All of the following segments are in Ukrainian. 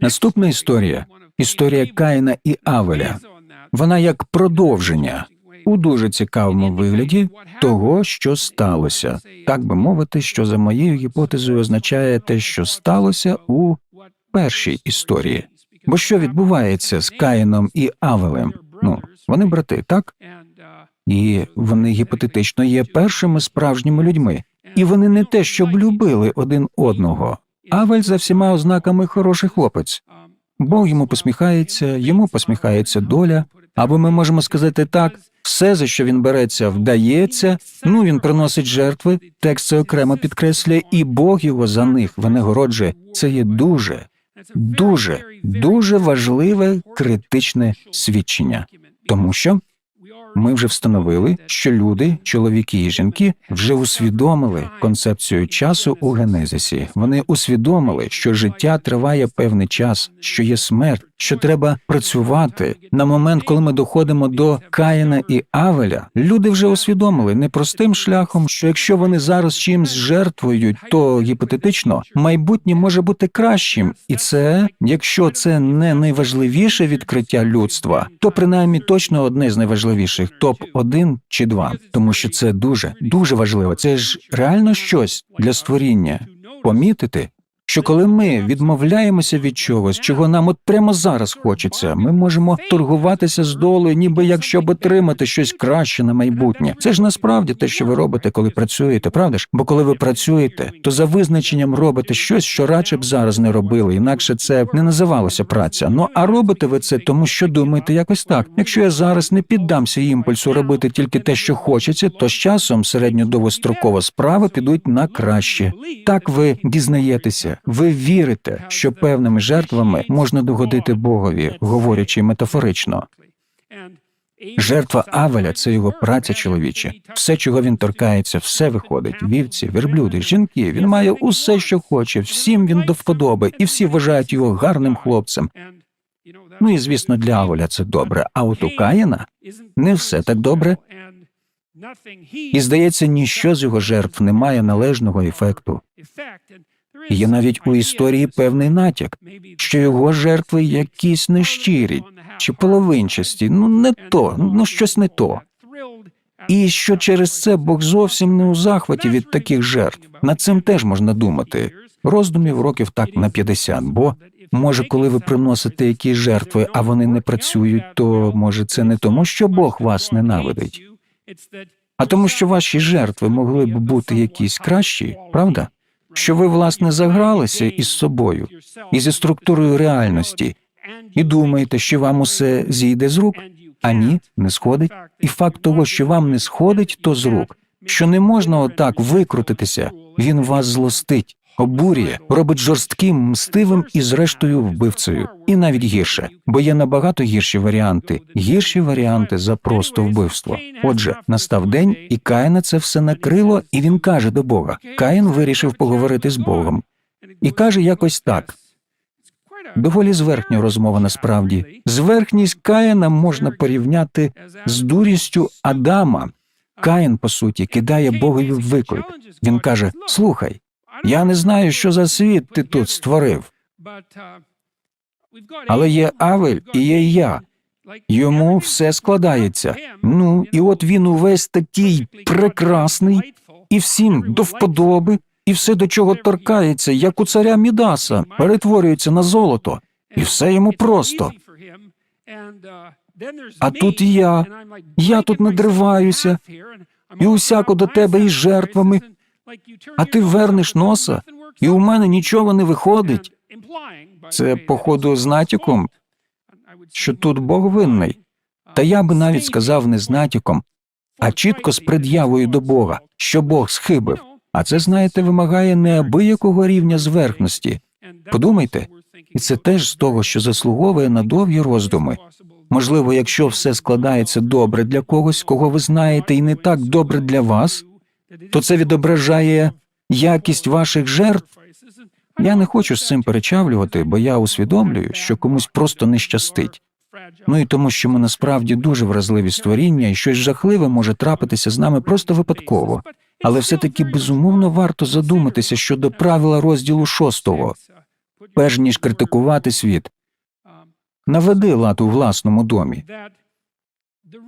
Наступна історія історія Каїна і Авеля. Вона як продовження у дуже цікавому вигляді того, що сталося, так би мовити, що за моєю гіпотезою означає те, що сталося у першій історії. Бо що відбувається з Каїном і Авелем? Ну, вони брати, так? І вони гіпотетично є першими справжніми людьми, і вони не те, щоб любили один одного. Авель за всіма ознаками хороший хлопець. Бог йому посміхається, йому посміхається доля. Або ми можемо сказати так: все, за що він береться, вдається. Ну він приносить жертви, текст це окремо підкреслює, і Бог його за них винагороджує. Це є дуже, дуже, дуже важливе критичне свідчення, тому що ми вже встановили, що люди, чоловіки і жінки, вже усвідомили концепцію часу у генезисі. Вони усвідомили, що життя триває певний час, що є смерть, що треба працювати. На момент, коли ми доходимо до Каїна і Авеля, люди вже усвідомили непростим шляхом, що якщо вони зараз чимсь жертвують, то гіпотетично майбутнє може бути кращим, і це, якщо це не найважливіше відкриття людства, то принаймні точно одне з найважливіших топ 1 чи 2. тому що це дуже дуже важливо. Це ж реально щось для створіння помітити. Що коли ми відмовляємося від чогось, чого нам от прямо зараз хочеться, ми можемо торгуватися з долею, ніби як щоб отримати щось краще на майбутнє. Це ж насправді те, що ви робите, коли працюєте, правда ж? Бо коли ви працюєте, то за визначенням робите щось, що радше б зараз не робили, інакше це не називалося праця. Ну а робите ви це, тому що думаєте якось так. Якщо я зараз не піддамся імпульсу робити тільки те, що хочеться, то з часом середньодовгострокова справи підуть на краще. Так ви дізнаєтеся. Ви вірите, що певними жертвами можна догодити Богові, говорячи метафорично. Жертва Авеля це його праця чоловіча. Все, чого він торкається, все виходить. Вівці, верблюди, жінки. Він має усе, що хоче, всім він до вподоби, і всі вважають його гарним хлопцем. Ну і звісно, для Авеля це добре. А от у Каїна не все так добре. І здається, ніщо з його жертв не має належного ефекту. Є навіть у історії певний натяк, що його жертви якісь нещирі чи половинчасті, ну не то, ну щось не то. І що через це Бог зовсім не у захваті від таких жертв. Над цим теж можна думати. Роздумів років так на 50, бо може, коли ви приносите якісь жертви, а вони не працюють, то може це не тому, що Бог вас ненавидить, а тому, що ваші жертви могли б бути якісь кращі, правда? Що ви, власне, загралися із собою і зі структурою реальності, і думаєте, що вам усе зійде з рук, а ні, не сходить. І факт того, що вам не сходить, то з рук, що не можна отак викрутитися, він вас злостить обурює, робить жорстким, мстивим і, зрештою, вбивцею, і навіть гірше, бо є набагато гірші варіанти, гірші варіанти за просто вбивство. Отже, настав день, і Каїна це все накрило, і він каже до Бога. Каїн вирішив поговорити з Богом і каже якось так. Доволі зверхня розмова насправді. Зверхність Каїна можна порівняти з дурістю Адама. Каїн, по суті, кидає Богові виклик. Він каже: Слухай, я не знаю, що за світ ти тут створив. Але є Авель і є я. Йому все складається. Ну, і от він увесь такий прекрасний, і всім до вподоби, і все, до чого торкається, як у царя Мідаса, перетворюється на золото, і все йому просто. А тут я, я тут надриваюся, і усяко до тебе із жертвами, а ти вернеш носа, і у мене нічого не виходить. Це, походу, з натяком, що тут Бог винний. Та я би навіть сказав не з натяком, а чітко з пред'явою до Бога, що Бог схибив. А це, знаєте, вимагає неабиякого рівня зверхності. Подумайте, і це теж з того, що заслуговує на довгі роздуми. Можливо, якщо все складається добре для когось, кого ви знаєте, і не так добре для вас, то це відображає якість ваших жертв. Я не хочу з цим перечавлювати, бо я усвідомлюю, що комусь просто не щастить. Ну і тому, що ми насправді дуже вразливі створіння, і щось жахливе може трапитися з нами просто випадково, але все таки безумовно варто задуматися щодо правила розділу шостого. перш ніж критикувати світ, наведи лад у власному домі.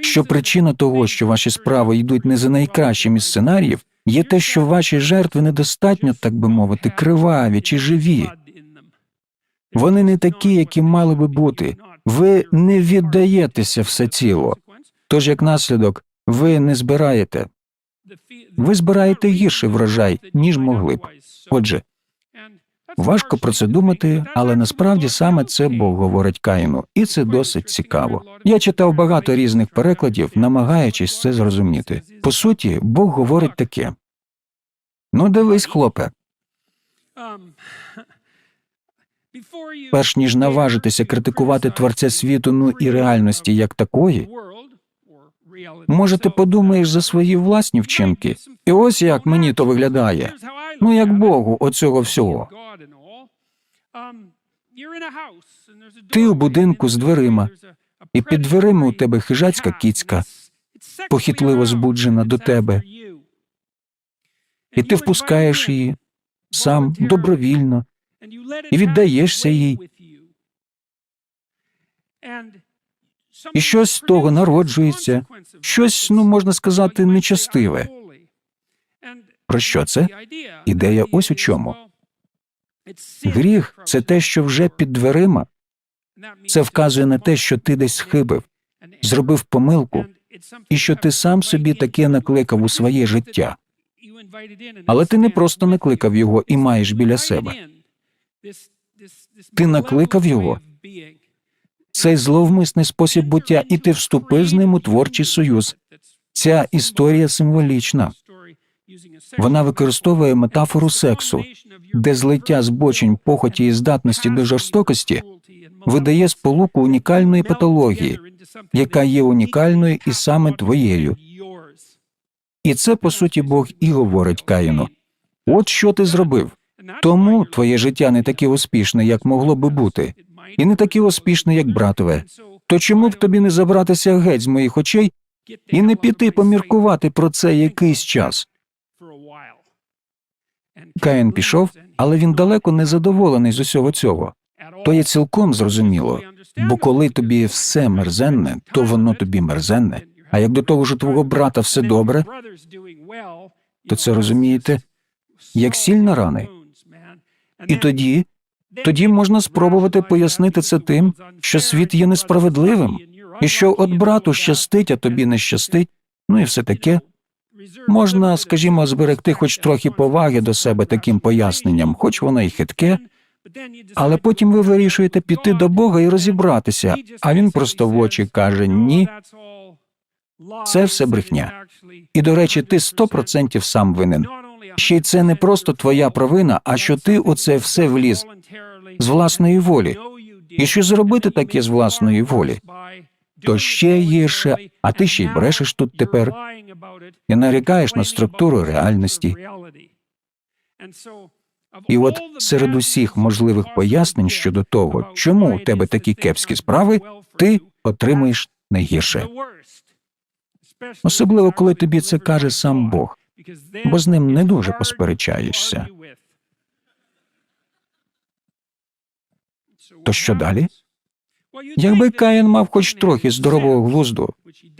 Що причина того, що ваші справи йдуть не за найкращим із сценаріїв, є те, що ваші жертви недостатньо, так би мовити, криваві чи живі. Вони не такі, які мали би бути. Ви не віддаєтеся все ціло. Тож, як наслідок, ви не збираєте. Ви збираєте гірший врожай, ніж могли б. Отже, важко про це думати, але насправді саме це Бог говорить Каїну, і це досить цікаво. Я читав багато різних перекладів, намагаючись це зрозуміти. По суті, Бог говорить таке: ну, дивись, хлопе, перш ніж наважитися критикувати творця світу, ну і реальності як такої, може, ти подумаєш за свої власні вчинки. І ось як мені то виглядає. Ну, як Богу, оцього всього. Ти у будинку з дверима, і під дверима у тебе хижацька кіцька, похитливо збуджена до тебе, І ти впускаєш її сам добровільно і віддаєшся їй. І щось з того народжується, щось, ну можна сказати, нечастиве. Про що це? Ідея ось у чому. Гріх це те, що вже під дверима. Це вказує на те, що ти десь схибив, зробив помилку, і що ти сам собі таке накликав у своє життя. Але ти не просто накликав його і маєш біля себе. Ти накликав його. Цей зловмисний спосіб буття, і ти вступив з ним у творчий союз. Ця історія символічна. Вона використовує метафору сексу, де злиття збочень похоті і здатності до жорстокості видає сполуку унікальної патології, яка є унікальною і саме твоєю. І це, по суті, Бог і говорить Каїну. От що ти зробив. Тому твоє життя не таке успішне, як могло би бути, і не таке успішне, як братове. То чому б тобі не забратися геть з моїх очей і не піти поміркувати про це якийсь час? Каїн пішов, але він далеко не задоволений з усього цього. То є цілком зрозуміло, бо коли тобі все мерзенне, то воно тобі мерзенне. А як до того ж у твого брата все добре, то це розумієте, як сильно рани. і тоді, тоді можна спробувати пояснити це тим, що світ є несправедливим, і що от брату щастить, а тобі не щастить, ну і все таке. Можна, скажімо, зберегти хоч трохи поваги до себе таким поясненням, хоч воно й хитке, але потім ви вирішуєте піти до Бога і розібратися, а він просто в очі каже ні. Це все брехня. І, до речі, ти сто процентів сам винен. Ще й це не просто твоя провина, а що ти у це все вліз з власної волі. І що зробити таке з власної волі? То ще гірше, а ти ще й брешеш тут тепер і нарікаєш на структуру реальності. І от серед усіх можливих пояснень щодо того, чому у тебе такі кепські справи, ти отримуєш найгірше. Особливо, коли тобі це каже сам Бог, бо з ним не дуже посперечаєшся. То що далі? Якби Каїн мав хоч трохи здорового глузду,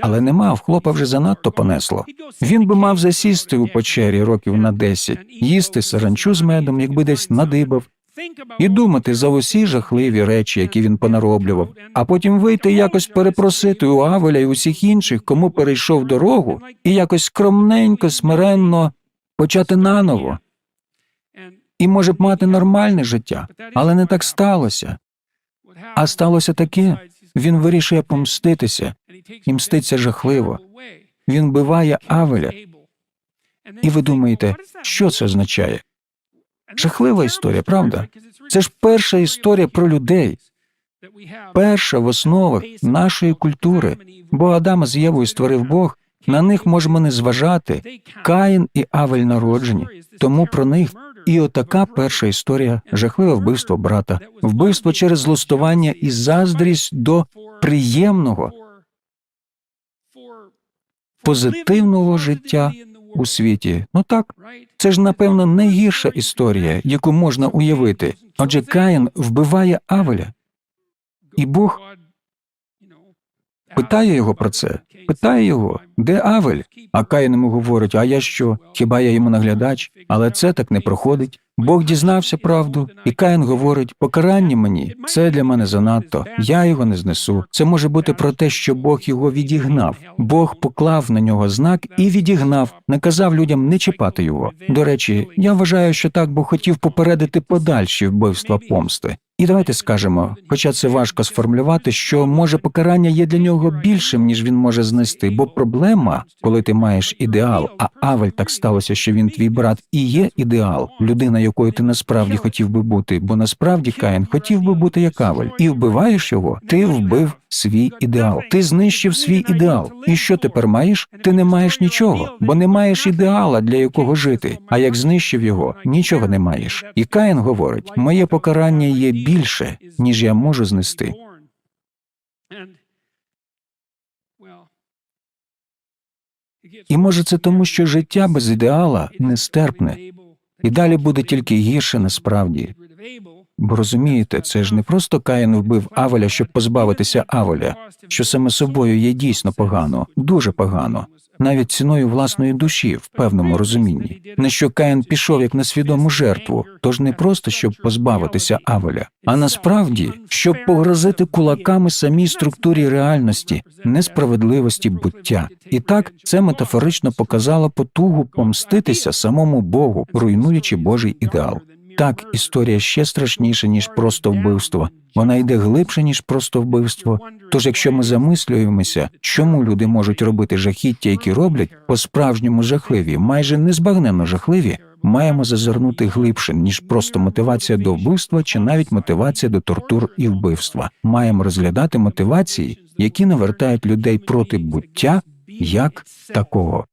але не мав, хлопа вже занадто понесло. Він би мав засісти у печері років на десять, їсти саранчу з медом, якби десь надибав, і думати за усі жахливі речі, які він понароблював, а потім вийти якось перепросити у Авеля і усіх інших, кому перейшов дорогу, і якось скромненько, смиренно почати наново. І може б мати нормальне життя, але не так сталося. А сталося таке, він вирішує помститися, і мститься жахливо. Він вбиває Авеля. І ви думаєте, що це означає? Жахлива історія, правда? Це ж перша історія про людей, перша в основах нашої культури, бо Адама з Євою створив Бог. На них можемо не зважати. Каїн і Авель народжені, тому про них і отака перша історія жахливе вбивство брата, вбивство через злостування і заздрість до приємного, позитивного життя у світі. Ну так, це ж напевно найгірша історія, яку можна уявити. Отже, Каїн вбиває Авеля, і Бог питає його про це. Питає його, де Авель? А Каїн йому говорить: А я що? Хіба я йому наглядач? Але це так не проходить. Бог дізнався правду, і Каїн говорить: покарання мені це для мене занадто. Я його не знесу. Це може бути про те, що Бог його відігнав. Бог поклав на нього знак і відігнав, наказав людям не чіпати його. До речі, я вважаю, що так Бог хотів попередити подальші вбивства помсти. І давайте скажемо, хоча це важко сформулювати, що може покарання є для нього більшим, ніж він може знести, бо проблема, коли ти маєш ідеал, а Авель так сталося, що він твій брат і є ідеал, людина, якою ти насправді хотів би бути, бо насправді Каїн хотів би бути як Авель, і вбиваєш його, ти вбив свій ідеал. Ти знищив свій ідеал. І що тепер маєш? Ти не маєш нічого, бо не маєш ідеала, для якого жити. А як знищив його, нічого не маєш. І Каїн говорить: моє покарання є більше, ніж я можу знести. І може це тому, що життя без ідеала нестерпне, і далі буде тільки гірше насправді. Бо розумієте, це ж не просто Каїн вбив Авеля, щоб позбавитися Авеля, що саме собою є дійсно погано, дуже погано, навіть ціною власної душі в певному розумінні. На що Каїн пішов як на свідому жертву, тож не просто щоб позбавитися Авеля, а насправді щоб погрозити кулаками самій структурі реальності, несправедливості буття. І так це метафорично показало потугу помститися самому Богу, руйнуючи Божий ідеал. Так, історія ще страшніша, ніж просто вбивство. Вона йде глибше, ніж просто вбивство. Тож, якщо ми замислюємося, чому люди можуть робити жахіття, які роблять по-справжньому жахливі, майже незбагненно жахливі, маємо зазирнути глибше, ніж просто мотивація до вбивства чи навіть мотивація до тортур і вбивства. Маємо розглядати мотивації, які навертають людей проти буття як такого.